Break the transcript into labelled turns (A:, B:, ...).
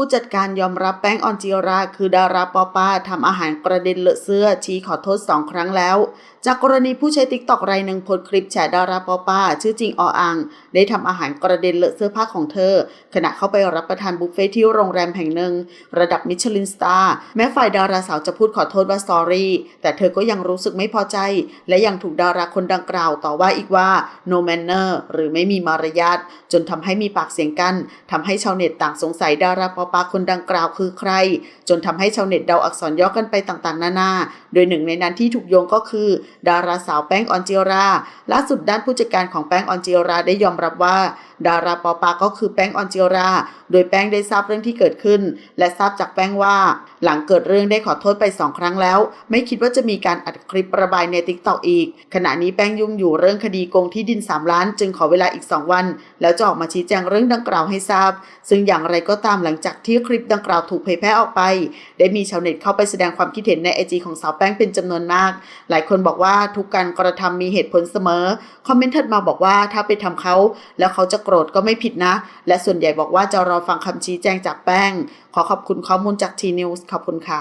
A: ผู้จัดการยอมรับแป้งออนจิรา คือดาราปอป้าทำอาหารกระเด็นเลอะเสื้อชี้ขอโทษสองครั้งแล้ว จากกรณีผู้ใช้ติ๊กตอกรายหนึ่งโพสคลิปแฉดาราปอป้า ชื่อจริงออัง ได้ทำอาหารกระเด็นเลอะเสื้อผ้าของเธอ ขณะเข้าไปรับประทานบุฟเฟ่ที่โรงแรมแห่งหนึ่ง ระดับมิชลินสตาร์แม้ฝ่ายดาราสาวจะพูดขอโทษว่า sorry แต่เธอก็ยังรู้สึกไม่พอใจ และยังถูกดาราคนดังกล่าวต่อว่าอีกว่า no manner หรือไม่มีมารยาทจนทำให้มีปากเสียงกันทำให้ชาวเน็ตต่างสงสัยดาราปอป้าคนดังกล่าวคือใคร จนทำให้ชาวเน็ตเดาอักษรย่อกันไปต่างๆ นานา โดยหนึ่งในนั้นที่ถูกโยงก็คือดาราสาวแป้งออนจิราล่าสุดด้านผู้จัดการของแป้งออนจิราได้ยอมรับว่า ดาราปอปาก็คือแป้งออนจิราโดยแป้งได้ทราบเรื่องที่เกิดขึ้น และทราบจากแป้งว่า หลังเกิดเรื่องได้ขอโทษไปสองครั้งแล้ว ไม่คิดว่าจะมีการอัดคลิประบายในติ๊กต็อกอีก ขณะนี้แป้งยุ่งอยู่เรื่องคดีโกงที่ดิน 3 ล้าน จึงขอเวลาอีก 2 วัน แล้วจะออกมาชี้แจงเรื่องดังกล่าวให้ทราบ ซึ่งอย่างไรก็ตามหลังจากที่คลิปดังกล่าวถูกเผยแพร่ออกไป ได้มีชาวเน็ตเข้าไปแสดงความคิดเห็นในไอจีของสาวแป้งเป็นจำนวนมาก หลายคนบอกว่าทุกการกระทำมีเหตุผลเสมอ คอมเมนต์ถัดมาบอกว่าถ้าไปทำเขาแล้วเขาจะโกรธก็ไม่ผิดนะ และส่วนใหญ่บอกว่าจะรอฟังคำชี้แจงจากแป้ง ขอขอบคุณข้อมูลจากทีนิวส์ขอบคุณค่ะ